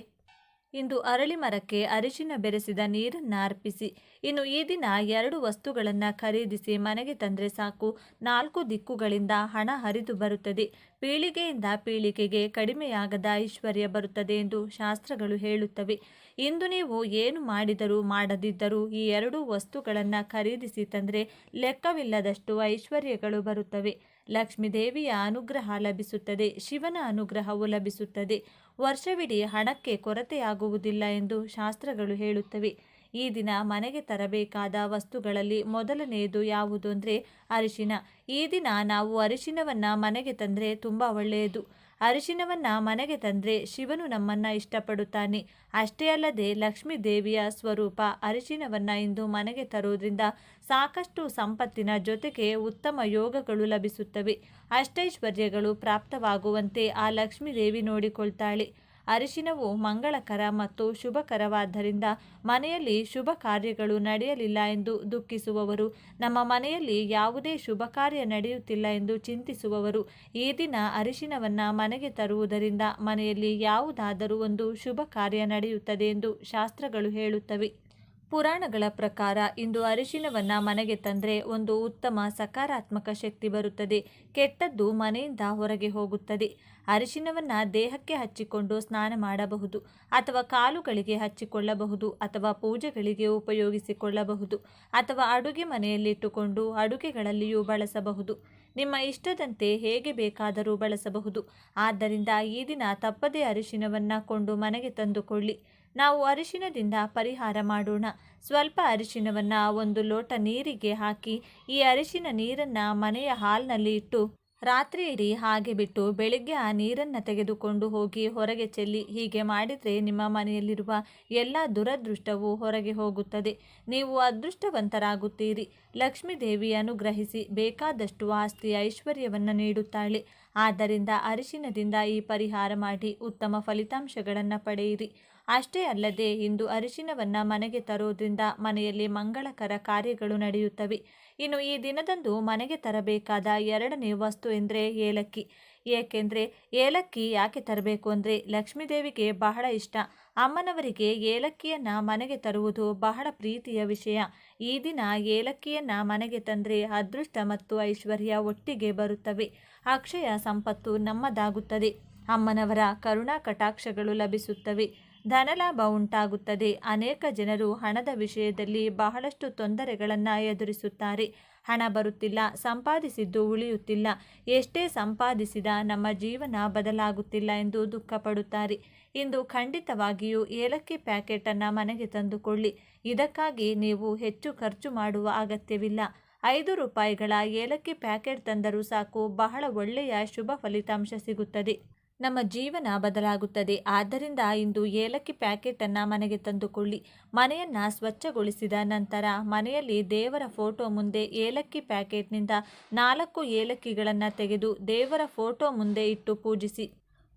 ಇಂದು ಅರಳಿ ಮರಕ್ಕೆ ಅರಿಶಿನ ಬೆರೆಸಿದ ನೀರನ್ನು ಅರ್ಪಿಸಿ. ಇನ್ನು ಈ ದಿನ ಎರಡು ವಸ್ತುಗಳನ್ನು ಖರೀದಿಸಿ ಮನೆಗೆ ತಂದರೆ ಸಾಕು. ನಾಲ್ಕು ದಿಕ್ಕುಗಳಿಂದ ಹಣ ಹರಿದು ಬರುತ್ತದೆ. ಪೀಳಿಗೆಯಿಂದ ಪೀಳಿಗೆಗೆ ಕಡಿಮೆಯಾಗದ ಐಶ್ವರ್ಯ ಬರುತ್ತದೆ ಎಂದು ಶಾಸ್ತ್ರಗಳು ಹೇಳುತ್ತವೆ. ಇಂದು ನೀವು ಏನು ಮಾಡಿದರೂ ಮಾಡದಿದ್ದರೂ ಈ ಎರಡೂ ವಸ್ತುಗಳನ್ನು ಖರೀದಿಸಿ ತಂದರೆ ಲೆಕ್ಕವಿಲ್ಲದಷ್ಟು ಐಶ್ವರ್ಯಗಳು ಬರುತ್ತವೆ. ಲಕ್ಷ್ಮೀದೇವಿಯ ಅನುಗ್ರಹ ಲಭಿಸುತ್ತದೆ, ಶಿವನ ಅನುಗ್ರಹವು ಲಭಿಸುತ್ತದೆ. ವರ್ಷವಿಡೀ ಹಣಕ್ಕೆ ಕೊರತೆಯಾಗುವುದಿಲ್ಲ ಎಂದು ಶಾಸ್ತ್ರಗಳು ಹೇಳುತ್ತವೆ. ಈ ದಿನ ಮನೆಗೆ ತರಬೇಕಾದ ವಸ್ತುಗಳಲ್ಲಿ ಮೊದಲನೆಯದು ಯಾವುದು ಅಂದರೆ ಅರಿಶಿನ. ಈ ದಿನ ನಾವು ಅರಿಶಿನವನ್ನು ಮನೆಗೆ ತಂದರೆ ತುಂಬ ಒಳ್ಳೆಯದು. ಅರಿಶಿನವನ್ನು ಮನೆಗೆ ತಂದರೆ ಶಿವನು ನಮ್ಮನ್ನು ಇಷ್ಟಪಡುತ್ತಾನೆ. ಅಷ್ಟೇ ಅಲ್ಲದೆ ಲಕ್ಷ್ಮೀ ದೇವಿಯ ಸ್ವರೂಪ ಅರಿಶಿನವನ್ನು ಇಂದು ಮನೆಗೆ ತರುವುದರಿಂದ ಸಾಕಷ್ಟು ಸಂಪತ್ತಿನ ಜೊತೆಗೆ ಉತ್ತಮ ಯೋಗಗಳು ಲಭಿಸುತ್ತವೆ. ಅಷ್ಟೈಶ್ವರ್ಯಗಳು ಪ್ರಾಪ್ತವಾಗುವಂತೆ ಆ ಲಕ್ಷ್ಮೀ ದೇವಿ ನೋಡಿಕೊಳ್ತಾಳೆ. ಅರಿಶಿನವು ಮಂಗಳಕರ ಮತ್ತು ಶುಭಕರವಾದ್ದರಿಂದ ಮನೆಯಲ್ಲಿ ಶುಭ ಕಾರ್ಯಗಳು ನಡೆಯಲಿಲ್ಲ ಎಂದು ದುಃಖಿಸುವವರು. ನಮ್ಮ ಮನೆಯಲ್ಲಿ ಯಾವುದೇ ಶುಭ ಕಾರ್ಯ ನಡೆಯುತ್ತಿಲ್ಲ ಎಂದು ಚಿಂತಿಸುವವರು. ಈ ದಿನ ಅರಿಶಿನವನ್ನು ಮನೆಗೆ ತರುವುದರಿಂದ ಮನೆಯಲ್ಲಿ ಯಾವುದಾದರೂ ಒಂದು ಶುಭ ಕಾರ್ಯ ನಡೆಯುತ್ತದೆ ಎಂದು ಶಾಸ್ತ್ರಗಳು ಹೇಳುತ್ತವೆ. ಪುರಾಣಗಳ ಪ್ರಕಾರ ಇಂದು ಅರಿಶಿನವನ್ನು ಮನೆಗೆ ತಂದರೆ ಒಂದು ಉತ್ತಮ ಸಕಾರಾತ್ಮಕ ಶಕ್ತಿ ಬರುತ್ತದೆ. ಕೆಟ್ಟದ್ದು ಮನೆಯಿಂದ ಹೊರಗೆ ಹೋಗುತ್ತದೆ. ಅರಿಶಿನವನ್ನು ದೇಹಕ್ಕೆ ಹಚ್ಚಿಕೊಂಡು ಸ್ನಾನ ಮಾಡಬಹುದು ಅಥವಾ ಕಾಲುಗಳಿಗೆ ಹಚ್ಚಿಕೊಳ್ಳಬಹುದು ಅಥವಾ ಪೂಜೆಗಳಿಗೆ ಉಪಯೋಗಿಸಿಕೊಳ್ಳಬಹುದು ಅಥವಾ ಅಡುಗೆ ಮನೆಯಲ್ಲಿಟ್ಟುಕೊಂಡು ಅಡುಗೆಗಳಲ್ಲಿಯೂ ಬಳಸಬಹುದು. ನಿಮ್ಮ ಇಷ್ಟದಂತೆ ಹೇಗೆ ಬೇಕಾದರೂ ಬಳಸಬಹುದು. ಆದ್ದರಿಂದ ಈ ದಿನ ತಪ್ಪದೇ ಅರಿಶಿನವನ್ನು ಕೊಂಡು ಮನೆಗೆ ತಂದುಕೊಳ್ಳಿ. ನಾವು ಅರಿಶಿನದಿಂದ ಪರಿಹಾರ ಮಾಡೋಣ. ಸ್ವಲ್ಪ ಅರಿಶಿನವನ್ನು ಒಂದು ಲೋಟ ನೀರಿಗೆ ಹಾಕಿ ಈ ಅರಿಶಿನ ನೀರನ್ನು ಮನೆಯ ಹಾಲ್ನಲ್ಲಿ ಇಟ್ಟು ರಾತ್ರಿ ಇಡೀ ಹಾಗೆ ಬಿಟ್ಟು ಬೆಳಿಗ್ಗೆ ಆ ನೀರನ್ನು ತೆಗೆದುಕೊಂಡು ಹೋಗಿ ಹೊರಗೆ ಚೆಲ್ಲಿ, ಹೀಗೆ ಮಾಡಿದರೆ ನಿಮ್ಮ ಮನೆಯಲ್ಲಿರುವ ಎಲ್ಲ ದುರದೃಷ್ಟವು ಹೊರಗೆ ಹೋಗುತ್ತದೆ. ನೀವು ಅದೃಷ್ಟವಂತರಾಗುತ್ತೀರಿ. ಲಕ್ಷ್ಮೀದೇವಿ ಅನುಗ್ರಹಿಸಿ ಬೇಕಾದಷ್ಟು ಆಸ್ತಿ ಐಶ್ವರ್ಯವನ್ನು ನೀಡುತ್ತಾಳೆ. ಆದ್ದರಿಂದ ಅರಿಶಿನದಿಂದ ಈ ಪರಿಹಾರ ಮಾಡಿ ಉತ್ತಮ ಫಲಿತಾಂಶಗಳನ್ನು ಪಡೆಯಿರಿ. ಅಷ್ಟೇ ಅಲ್ಲದೆ ಇಂದು ಅರಿಶಿನವನ್ನು ಮನೆಗೆ ತರೋದ್ರಿಂದ ಮನೆಯಲ್ಲಿ ಮಂಗಳಕರ ಕಾರ್ಯಗಳು ನಡೆಯುತ್ತವೆ. ಇನ್ನು ಈ ದಿನದಂದು ಮನೆಗೆ ತರಬೇಕಾದ ಎರಡನೇ ವಸ್ತು ಎಂದರೆ ಏಲಕ್ಕಿ. ಏಕೆಂದರೆ ಏಲಕ್ಕಿ ಯಾಕೆ ತರಬೇಕು ಅಂದರೆ ಲಕ್ಷ್ಮೀದೇವಿಗೆ ಬಹಳ ಇಷ್ಟ. ಅಮ್ಮನವರಿಗೆ ಏಲಕ್ಕಿಯನ್ನು ಮನೆಗೆ ತರುವುದು ಬಹಳ ಪ್ರೀತಿಯ ವಿಷಯ. ಈ ದಿನ ಏಲಕ್ಕಿಯನ್ನು ಮನೆಗೆ ತಂದರೆ ಅದೃಷ್ಟ ಮತ್ತು ಐಶ್ವರ್ಯ ಒಟ್ಟಿಗೆ ಬರುತ್ತವೆ. ಅಕ್ಷಯ ಸಂಪತ್ತು ನಮ್ಮದಾಗುತ್ತದೆ. ಅಮ್ಮನವರ ಕರುಣಾ ಕಟಾಕ್ಷಗಳು ಲಭಿಸುತ್ತವೆ. ಧನಲಾಭ ಉಂಟಾಗುತ್ತದೆ. ಅನೇಕ ಜನರು ಹಣದ ವಿಷಯದಲ್ಲಿ ಬಹಳಷ್ಟು ತೊಂದರೆಗಳನ್ನು ಎದುರಿಸುತ್ತಾರೆ. ಹಣ ಬರುತ್ತಿಲ್ಲ, ಸಂಪಾದಿಸಿದ್ದು ಉಳಿಯುತ್ತಿಲ್ಲ. ಎಷ್ಟೇ ಸಂಪಾದಿಸಿದ ನಮ್ಮ ಜೀವನ ಬದಲಾಗುತ್ತಿಲ್ಲ ಎಂದು ದುಃಖಪಡುತ್ತಾರೆ. ಇಂದು ಖಂಡಿತವಾಗಿಯೂ ಏಲಕ್ಕಿ ಪ್ಯಾಕೆಟನ್ನು ಮನೆಗೆ ತಂದುಕೊಳ್ಳಿ. ಇದಕ್ಕಾಗಿ ನೀವು ಹೆಚ್ಚು ಖರ್ಚು ಮಾಡುವ ಅಗತ್ಯವಿಲ್ಲ. ಐದು ರೂಪಾಯಿಗಳ ಏಲಕ್ಕಿ ಪ್ಯಾಕೆಟ್ ತಂದರೂ ಸಾಕು. ಬಹಳ ಒಳ್ಳೆಯ ಶುಭ ಫಲಿತಾಂಶ ಸಿಗುತ್ತದೆ. ನಮ್ಮ ಜೀವನ ಬದಲಾಗುತ್ತದೆ. ಆದ್ದರಿಂದ ಇಂದು ಏಲಕ್ಕಿ ಪ್ಯಾಕೆಟನ್ನು ಮನೆಗೆ ತಂದುಕೊಳ್ಳಿ. ಮನೆಯನ್ನು ಸ್ವಚ್ಛಗೊಳಿಸಿದ ನಂತರ ಮನೆಯಲ್ಲಿ ದೇವರ ಫೋಟೋ ಮುಂದೆ ಏಲಕ್ಕಿ ಪ್ಯಾಕೆಟ್ನಿಂದ ನಾಲ್ಕು ಏಲಕ್ಕಿಗಳನ್ನು ತೆಗೆದು ದೇವರ ಫೋಟೋ ಮುಂದೆ ಇಟ್ಟು ಪೂಜಿಸಿ.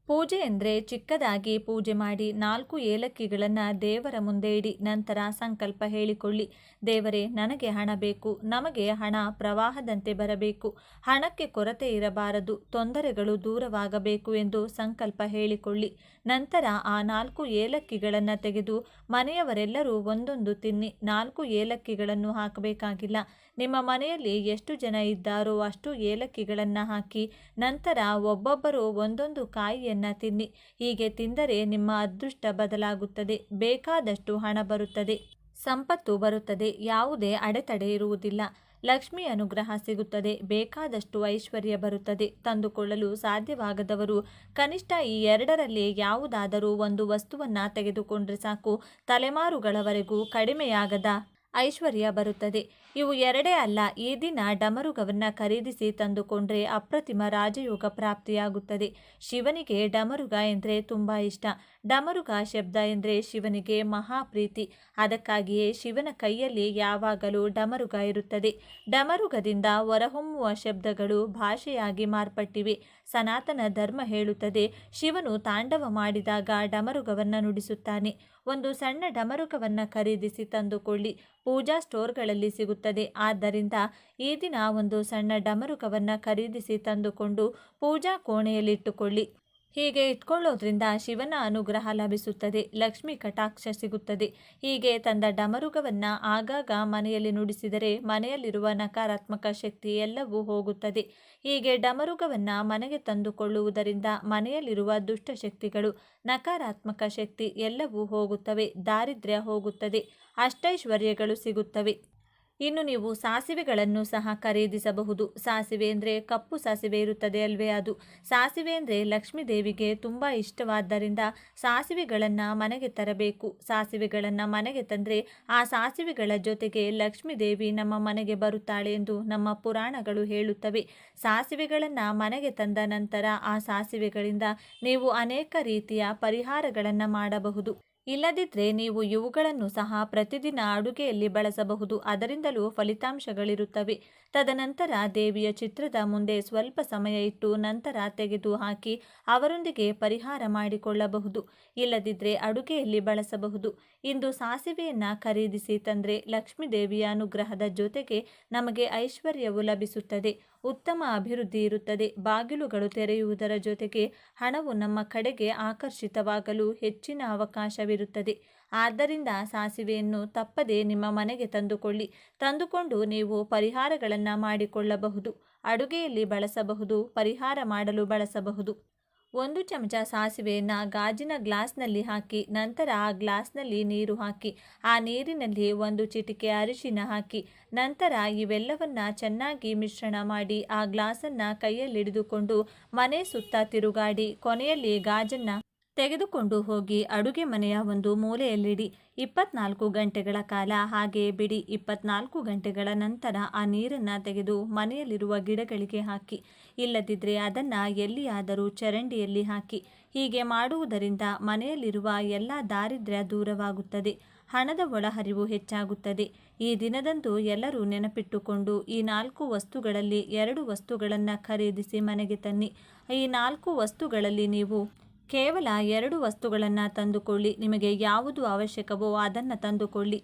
ಪೂಜೆ ಎಂದರೆ ಚಿಕ್ಕದಾಗಿ ಪೂಜೆ ಮಾಡಿ ನಾಲ್ಕು ಏಲಕ್ಕಿಗಳನ್ನು ದೇವರ ಮುಂದೆ ಇಡಿ, ನಂತರ ಸಂಕಲ್ಪ ಹೇಳಿಕೊಳ್ಳಿ. ದೇವರೇ, ನನಗೆ ಹಣ ಬೇಕು, ನಮಗೆ ಹಣ ಪ್ರವಾಹದಂತೆ ಬರಬೇಕು. ಹಣಕ್ಕೆ ಕೊರತೆ ಇರಬಾರದು, ತೊಂದರೆಗಳು ದೂರವಾಗಬೇಕು ಎಂದು ಸಂಕಲ್ಪ ಹೇಳಿಕೊಳ್ಳಿ. ನಂತರ ಆ ನಾಲ್ಕು ಏಲಕ್ಕಿಗಳನ್ನು ತೆಗೆದು ಮನೆಯವರೆಲ್ಲರೂ ಒಂದೊಂದು ತಿನ್ನಿ. ನಾಲ್ಕು ಏಲಕ್ಕಿಗಳನ್ನು ಹಾಕಬೇಕಾಗಿಲ್ಲ. ನಿಮ್ಮ ಮನೆಯಲ್ಲಿ ಎಷ್ಟು ಜನ ಇದ್ದಾರೋ ಅಷ್ಟು ಏಲಕ್ಕಿಗಳನ್ನು ಹಾಕಿ ನಂತರ ಒಬ್ಬೊಬ್ಬರು ಒಂದೊಂದು ಕಾಯಿಯನ್ನು ತಿನ್ನಿ. ಹೀಗೆ ತಿಂದರೆ ನಿಮ್ಮ ಅದೃಷ್ಟ ಬದಲಾಗುತ್ತದೆ. ಬೇಕಾದಷ್ಟು ಹಣ ಬರುತ್ತದೆ. ಸಂಪತ್ತು ಬರುತ್ತದೆ. ಯಾವುದೇ ಅಡೆತಡೆ ಇರುವುದಿಲ್ಲ. ಲಕ್ಷ್ಮಿ ಅನುಗ್ರಹ ಸಿಗುತ್ತದೆ. ಬೇಕಾದಷ್ಟು ಐಶ್ವರ್ಯ ಬರುತ್ತದೆ. ತಂದುಕೊಳ್ಳಲು ಸಾಧ್ಯವಾಗದವರು ಕನಿಷ್ಠ ಈ ಎರಡರಲ್ಲಿ ಯಾವುದಾದರೂ ಒಂದು ವಸ್ತುವನ್ನು ತೆಗೆದುಕೊಂಡರೆ ಸಾಕು. ತಲೆಮಾರುಗಳವರೆಗೂ ಕಡಿಮೆಯಾಗದ ಐಶ್ವರ್ಯ ಬರುತ್ತದೆ. ಇವು ಎರಡೇ ಅಲ್ಲ, ಈ ದಿನ ಡಮರುಗವನ್ನು ಖರೀದಿಸಿ ತಂದುಕೊಂಡ್ರೆ ಅಪ್ರತಿಮ ರಾಜಯೋಗ ಪ್ರಾಪ್ತಿಯಾಗುತ್ತದೆ. ಶಿವನಿಗೆ ಡಮರುಗ ಎಂದರೆ ತುಂಬ ಇಷ್ಟ. ಡಮರುಗ ಶಬ್ದ ಎಂದರೆ ಶಿವನಿಗೆ ಮಹಾಪ್ರೀತಿ. ಅದಕ್ಕಾಗಿಯೇ ಶಿವನ ಕೈಯಲ್ಲಿ ಯಾವಾಗಲೂ ಡಮರುಗ ಇರುತ್ತದೆ. ಡಮರುಗದಿಂದ ಹೊರಹೊಮ್ಮುವ ಶಬ್ದಗಳು ಭಾಷೆಯಾಗಿ ಮಾರ್ಪಟ್ಟಿವೆ. ಸನಾತನ ಧರ್ಮ ಹೇಳುತ್ತದೆ, ಶಿವನು ತಾಂಡವ ಮಾಡಿದಾಗ ಡಮರುಗವನ್ನು ನುಡಿಸುತ್ತಾನೆ. ಒಂದು ಸಣ್ಣ ಡಮರುಗವನ್ನು ಖರೀದಿಸಿ ತಂದುಕೊಳ್ಳಿ. ಪೂಜಾ ಸ್ಟೋರ್ಗಳಲ್ಲಿ ಸಿಗುತ್ತದೆ. ಆದ್ದರಿಂದ ಈ ದಿನ ಒಂದು ಸಣ್ಣ ಡಮರುಕವನ್ನು ಖರೀದಿಸಿ ತಂದುಕೊಂಡು ಪೂಜಾ ಕೋಣೆಯಲ್ಲಿಟ್ಟುಕೊಳ್ಳಿ. ಹೀಗೆ ಇಟ್ಕೊಳ್ಳೋದ್ರಿಂದ ಶಿವನ ಅನುಗ್ರಹ ಲಭಿಸುತ್ತದೆ. ಲಕ್ಷ್ಮಿ ಕಟಾಕ್ಷ ಸಿಗುತ್ತದೆ. ಹೀಗೆ ತಂದ ಡಮರುಗವನ್ನು ಆಗಾಗ ಮನೆಯಲ್ಲಿ ನುಡಿಸಿದರೆ ಮನೆಯಲ್ಲಿರುವ ನಕಾರಾತ್ಮಕ ಶಕ್ತಿ ಎಲ್ಲವೂ ಹೋಗುತ್ತದೆ. ಹೀಗೆ ಡಮರುಗವನ್ನು ಮನೆಗೆ ತಂದುಕೊಳ್ಳುವುದರಿಂದ ಮನೆಯಲ್ಲಿರುವ ದುಷ್ಟಶಕ್ತಿಗಳು, ನಕಾರಾತ್ಮಕ ಶಕ್ತಿ ಎಲ್ಲವೂ ಹೋಗುತ್ತವೆ. ದಾರಿದ್ರ್ಯ ಹೋಗುತ್ತದೆ. ಅಷ್ಟೈಶ್ವರ್ಯಗಳು ಸಿಗುತ್ತವೆ. ಇನ್ನು ನೀವು ಸಾಸಿವೆಗಳನ್ನು ಸಹ ಖರೀದಿಸಬಹುದು. ಸಾಸಿವೆ ಅಂದರೆ ಕಪ್ಪು ಸಾಸಿವೆ ಇರುತ್ತದೆ ಅಲ್ವೇ ಅದು. ಸಾಸಿವೆ ಅಂದರೆ ಲಕ್ಷ್ಮೀ ದೇವಿಗೆ ತುಂಬ ಇಷ್ಟವಾದ್ದರಿಂದ ಸಾಸಿವೆಗಳನ್ನು ಮನೆಗೆ ತರಬೇಕು. ಸಾಸಿವೆಗಳನ್ನು ಮನೆಗೆ ತಂದರೆ ಆ ಸಾಸಿವೆಗಳ ಜೊತೆಗೆ ಲಕ್ಷ್ಮೀ ದೇವಿ ನಮ್ಮ ಮನೆಗೆ ಬರುತ್ತಾಳೆ ಎಂದು ನಮ್ಮ ಪುರಾಣಗಳು ಹೇಳುತ್ತವೆ. ಸಾಸಿವೆಗಳನ್ನು ಮನೆಗೆ ತಂದ ನಂತರ ಆ ಸಾಸಿವೆಗಳಿಂದ ನೀವು ಅನೇಕ ರೀತಿಯ ಪರಿಹಾರಗಳನ್ನು ಮಾಡಬಹುದು. ಇಲ್ಲದಿದ್ದರೆ ನೀವು ಇವುಗಳನ್ನು ಸಹ ಪ್ರತಿದಿನ ಅಡುಗೆಯಲ್ಲಿ ಬಳಸಬಹುದು. ಅದರಿಂದಲೂ ಫಲಿತಾಂಶಗಳಿರುತ್ತವೆ. ತದನಂತರ ದೇವಿಯ ಚಿತ್ರದ ಮುಂದೆ ಸ್ವಲ್ಪ ಸಮಯ ಇಟ್ಟು ನಂತರ ತೆಗೆದು ಹಾಕಿ ಅವರೊಂದಿಗೆ ಪರಿಹಾರ ಮಾಡಿಕೊಳ್ಳಬಹುದು. ಇಲ್ಲದಿದ್ದರೆ ಅಡುಗೆಯಲ್ಲಿ ಬಳಸಬಹುದು. ಇಂದು ಸಾಸಿವೆಯನ್ನು ಖರೀದಿಸಿ ತಂದರೆ ಲಕ್ಷ್ಮೀ ದೇವಿಯ ಅನುಗ್ರಹದ ಜೊತೆಗೆ ನಮಗೆ ಐಶ್ವರ್ಯವು ಲಭಿಸುತ್ತದೆ. ಉತ್ತಮ ಅಭಿವೃದ್ಧಿ ಇರುತ್ತದೆ. ಬಾಗಿಲುಗಳು ತೆರೆಯುವುದರ ಜೊತೆಗೆ ಹಣವು ನಮ್ಮ ಕಡೆಗೆ ಆಕರ್ಷಿತವಾಗಲು ಹೆಚ್ಚಿನ ಅವಕಾಶವಿರುತ್ತದೆ ಆದ್ದರಿಂದ ಸಾಸಿವೆಯನ್ನು ತಪ್ಪದೆ ನಿಮ್ಮ ಮನೆಗೆ ತಂದುಕೊಳ್ಳಿ. ತಂದುಕೊಂಡು ನೀವು ಪರಿಹಾರಗಳನ್ನು ಮಾಡಿಕೊಳ್ಳಬಹುದು. ಅಡುಗೆಯಲ್ಲಿ ಬಳಸಬಹುದು, ಪರಿಹಾರ ಮಾಡಲು ಬಳಸಬಹುದು. ಒಂದು ಚಮಚ ಸಾಸಿವೆಯನ್ನು ಗಾಜಿನ ಗ್ಲಾಸ್ನಲ್ಲಿ ಹಾಕಿ, ನಂತರ ಆ ಗ್ಲಾಸ್ನಲ್ಲಿ ನೀರು ಹಾಕಿ, ಆ ನೀರಿನಲ್ಲಿ ಒಂದು ಚಿಟಿಕೆ ಅರಿಶಿನ ಹಾಕಿ, ನಂತರ ಇವೆಲ್ಲವನ್ನು ಚೆನ್ನಾಗಿ ಮಿಶ್ರಣ ಮಾಡಿ ಆ ಗ್ಲಾಸನ್ನು ಕೈಯಲ್ಲಿಡಿದುಕೊಂಡು ಮನೆ ಸುತ್ತ ತಿರುಗಾಡಿ ಕೊನೆಯಲ್ಲಿ ಗಾಜನ್ನು ತೆಗೆದುಕೊಂಡು ಹೋಗಿ ಅಡುಗೆ ಮನೆಯ ಒಂದು ಮೂಲೆಯಲ್ಲಿಡಿ. ಇಪ್ಪತ್ನಾಲ್ಕು ಗಂಟೆಗಳ ಕಾಲ ಹಾಗೆ ಬಿಡಿ. ಇಪ್ಪತ್ನಾಲ್ಕು ಗಂಟೆಗಳ ನಂತರ ಆ ನೀರನ್ನು ತೆಗೆದು ಮನೆಯಲ್ಲಿರುವ ಗಿಡಗಳಿಗೆ ಹಾಕಿ. ಇಲ್ಲದಿದ್ದರೆ ಅದನ್ನು ಎಲ್ಲಿಯಾದರೂ ಚರಂಡಿಯಲ್ಲಿ ಹಾಕಿ. ಹೀಗೆ ಮಾಡುವುದರಿಂದ ಮನೆಯಲ್ಲಿರುವ ಎಲ್ಲ ದಾರಿದ್ರ್ಯ ದೂರವಾಗುತ್ತದೆ. ಹಣದ ಒಳಹರಿವು ಹೆಚ್ಚಾಗುತ್ತದೆ. ಈ ದಿನದಂದು ಎಲ್ಲರೂ ನೆನಪಿಟ್ಟುಕೊಂಡು ಈ ನಾಲ್ಕು ವಸ್ತುಗಳಲ್ಲಿ ಎರಡು ವಸ್ತುಗಳನ್ನು ಖರೀದಿಸಿ ಮನೆಗೆ ತನ್ನಿ. ಈ ನಾಲ್ಕು ವಸ್ತುಗಳಲ್ಲಿ ನೀವು ಕೇವಲ ಎರಡು ವಸ್ತುಗಳನ್ನು ತಂದುಕೊಳ್ಳಿ. ನಿಮಗೆ ಯಾವುದು ಅವಶ್ಯಕವೋ ಅದನ್ನು ತಂದುಕೊಳ್ಳಿ.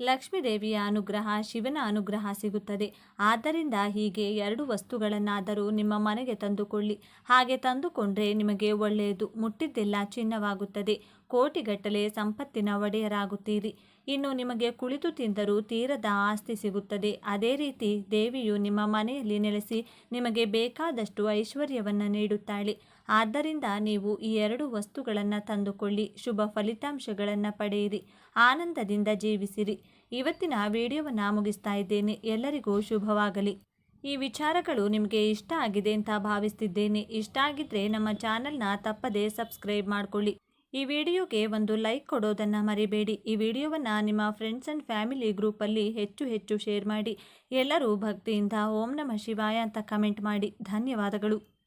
ಲಕ್ಷ್ಮೀದೇವಿಯ ಅನುಗ್ರಹ, ಶಿವನ ಅನುಗ್ರಹ ಸಿಗುತ್ತದೆ. ಆದ್ದರಿಂದ ಹೀಗೆ ಎರಡು ವಸ್ತುಗಳನ್ನಾದರೂ ನಿಮ್ಮ ಮನೆಗೆ ತಂದುಕೊಳ್ಳಿ. ಹಾಗೆ ತಂದುಕೊಂಡ್ರೆ ನಿಮಗೆ ಒಳ್ಳೆಯದು. ಮುಟ್ಟಿದ್ದೆಲ್ಲ ಚಿನ್ನವಾಗುತ್ತದೆ. ಕೋಟಿಗಟ್ಟಲೆ ಸಂಪತ್ತಿನ ಒಡೆಯರಾಗುತ್ತೀರಿ. ಇನ್ನು ನಿಮಗೆ ಕುಳಿತು ತಿಂದರೂ ತೀರದ ಆಸ್ತಿ ಸಿಗುತ್ತದೆ. ಅದೇ ರೀತಿ ದೇವಿಯು ನಿಮ್ಮ ಮನೆಯಲ್ಲಿ ನೆಲೆಸಿ ನಿಮಗೆ ಬೇಕಾದಷ್ಟು ಐಶ್ವರ್ಯವನ್ನು ನೀಡುತ್ತಾಳೆ. ಆದ್ದರಿಂದ ನೀವು ಈ ಎರಡು ವಸ್ತುಗಳನ್ನು ತಂದುಕೊಳ್ಳಿ. ಶುಭ ಫಲಿತಾಂಶಗಳನ್ನು ಪಡೆಯಿರಿ. ಆನಂದದಿಂದ ಜೀವಿಸಿರಿ. ಇವತ್ತಿನ ವಿಡಿಯೋವನ್ನು ಮುಗಿಸ್ತಾ ಇದ್ದೇನೆ. ಎಲ್ಲರಿಗೂ ಶುಭವಾಗಲಿ. ಈ ವಿಚಾರಗಳು ನಿಮಗೆ ಇಷ್ಟ ಆಗಿದೆ ಅಂತ ಭಾವಿಸ್ತಿದ್ದೇನೆ. ಇಷ್ಟ ಆಗಿದ್ದರೆ ನಮ್ಮ ಚಾನಲ್ನ ತಪ್ಪದೇ ಸಬ್ಸ್ಕ್ರೈಬ್ ಮಾಡಿಕೊಳ್ಳಿ. ಈ ವಿಡಿಯೋಗೆ ಒಂದು ಲೈಕ್ ಕೊಡೋದನ್ನು ಮರಿಬೇಡಿ. ಈ ವಿಡಿಯೋವನ್ನು ನಿಮ್ಮ ಫ್ರೆಂಡ್ಸ್ ಆ್ಯಂಡ್ ಫ್ಯಾಮಿಲಿ ಗ್ರೂಪಲ್ಲಿ ಹೆಚ್ಚು ಹೆಚ್ಚು ಶೇರ್ ಮಾಡಿ. ಎಲ್ಲರೂ ಭಕ್ತಿಯಿಂದ ಓಂ ನಮ ಶಿವಾಯ ಅಂತ ಕಮೆಂಟ್ ಮಾಡಿ. ಧನ್ಯವಾದಗಳು.